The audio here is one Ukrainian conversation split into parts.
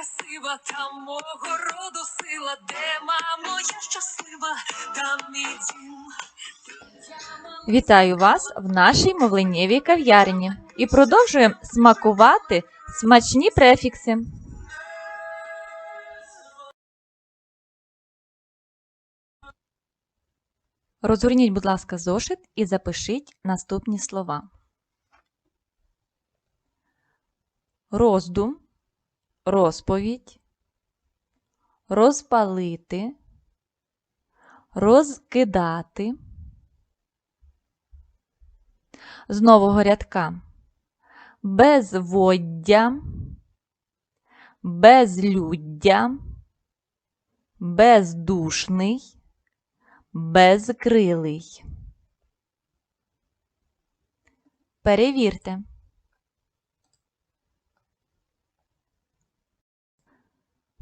красива, там мого роду сила, де мамо, я щаслива, там мій дім. Вітаю вас в нашій мовленнєвій кав'ярні і продовжуємо смакувати смачні префікси. Розгорніть, будь ласка, зошит і запишіть наступні слова. Роздум, розповідь, розпалити, розкидати. З нового рядка безводдя, безлюддя, бездушний, безкрилий. Перевірте.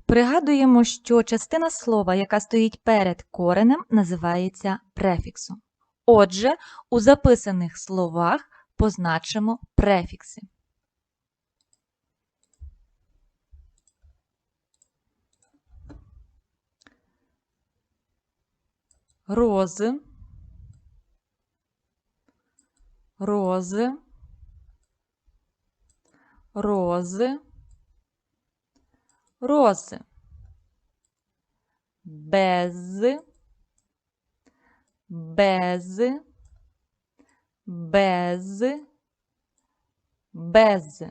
Пригадуємо, що частина слова, яка стоїть перед коренем, називається префіксом. Отже, у записаних словах позначимо префікси. Роз, роз, роз, роз, без, без, без, без.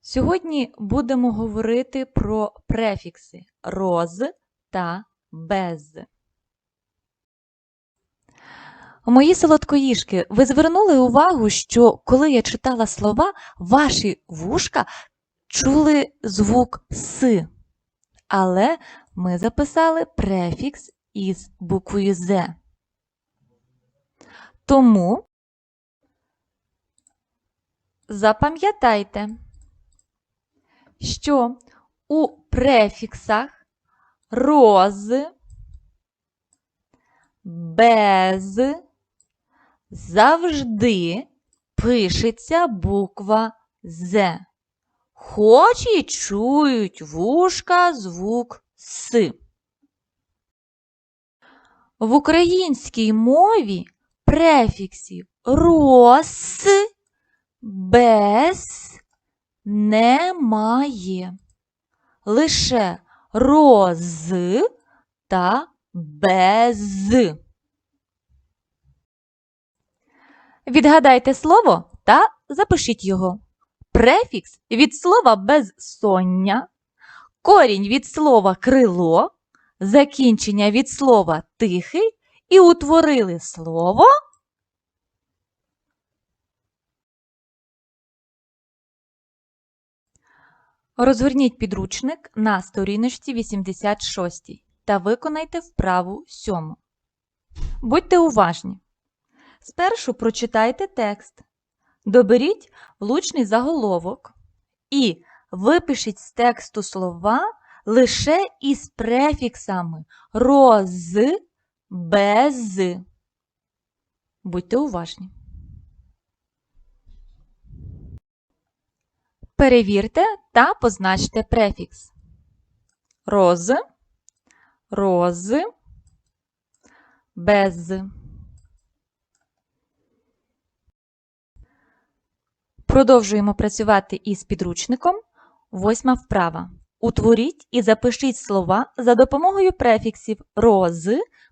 Сьогодні будемо говорити про префікси роз та без. Мої солодкоїжки, ви звернули увагу, що коли я читала слова, ваші вушка чули звук С, але ми записали префікс із буквою З. Тому запам'ятайте, що у префіксах роз, без завжди пишеться буква З. Хоч і чують вушка звук С. В українській мові префіксів роз, без немає. Лише роз та без. Відгадайте слово та запишіть його. Префікс від слова безсоння, корінь від слова крило, закінчення від слова тихий і утворили слово. Розгорніть підручник на сторіночці 86 та виконайте вправу 7. Будьте уважні. Спершу прочитайте текст. Доберіть влучний заголовок і випишіть з тексту слова лише із префіксами роз, без. Будьте уважні. Перевірте та позначте префікс. Роз, роз, без. Продовжуємо працювати із підручником. Восьма вправа. Утворіть і запишіть слова за допомогою префіксів роз,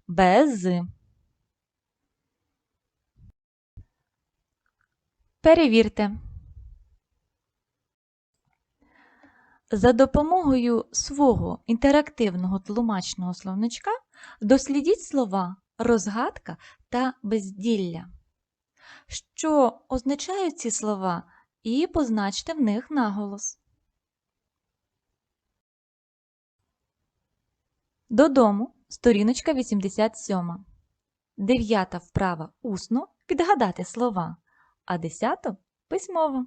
без. Перевірте. За допомогою свого інтерактивного тлумачного словничка дослідіть слова розгадка та безділля. Що означають ці слова, і позначте в них наголос. Додому, сторіночка 87. Дев'ята вправа усно підгадати слова, а десято письмово.